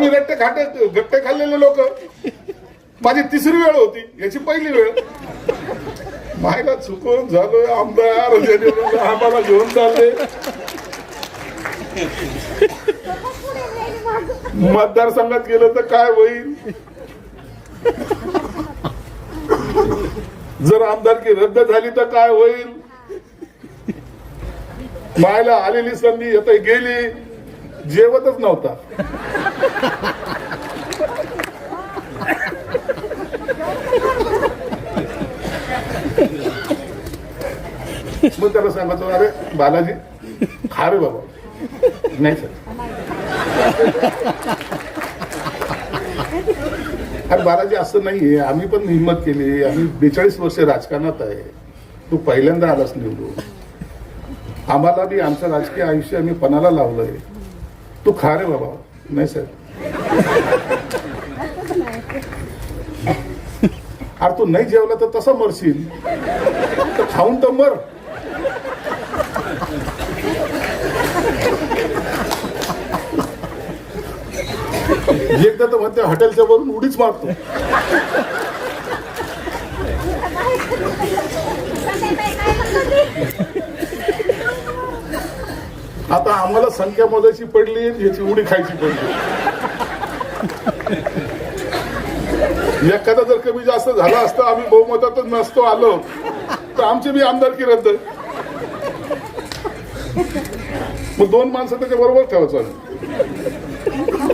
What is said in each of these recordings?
खाटे गट्टे खाल्लेले लोक. माझी तिसरी वेळ होती याची पहिली वेळ. मायला चुकून झालोय आमदार. आम्हाला घेऊन चालले. मतदारसंघात गेलं तर काय होईल? जर आमदारकी रद्द झाली तर काय होईल? मायला आलेली संधी आता गेली. जेवतच नव्हता. मग त्याला सांगतो अरे बालाजी खा रे बाबा. नाही सर. अरे बालाजी असं नाहीये. आम्ही पण हिंमत केली. आम्ही बेचाळीस वर्ष राजकारणात आहे. तू पहिल्यांदा आलास निवडून. आम्हाला बी आमचं राजकीय आयुष्य आम्ही पणाला लावलंय. तू खा रे बाबा. नाही सर. अरे तू नाही जेवला तर तसं मरशील. तर खाऊन तर मर. एकदा तर म्हणते हॉटेलच्या वरून उडीच मारतो. आता आम्हाला संख्या मोजायची पडली याची उडी खायची पडली. एखादा जर कमी जास्त झाला असता आम्ही बहुमतातच नसतो आलो. तर आमची बी आमदारकी रद्द? मग दोन माणसं त्याच्या बरोबर ठेवायचं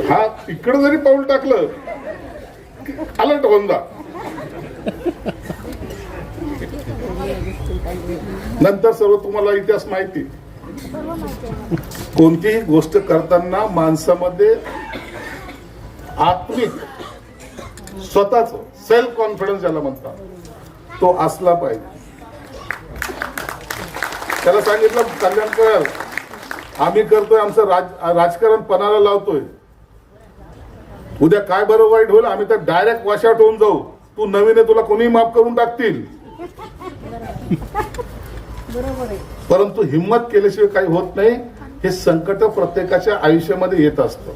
हा इकडं जरी पाऊल टाकलं अलर्ट होऊन जा. नंतर सर्व तुम्हाला इतिहास माहिती. कोणतीही गोष्ट करताना माणसामध्ये आत्मिक स्वतःच सेल्फ कॉन्फिडन्स ज्याला म्हणतात तो असला पाहिजे. त्याला सांगितलं कल्याणकर आम्ही करतोय आमचं राज राजकारण पणाला लावतोय. उद्या काय बरं वाईट होईल आम्ही तर डायरेक्ट वॉशआउट होऊन जाऊ. तू नवीन आहे तुला कोणीही माफ करून टाकतील. परंतु हिंमत केल्याशिवाय काही होत नाही. हे संकट प्रत्येकाच्या आयुष्यामध्ये येत असतं.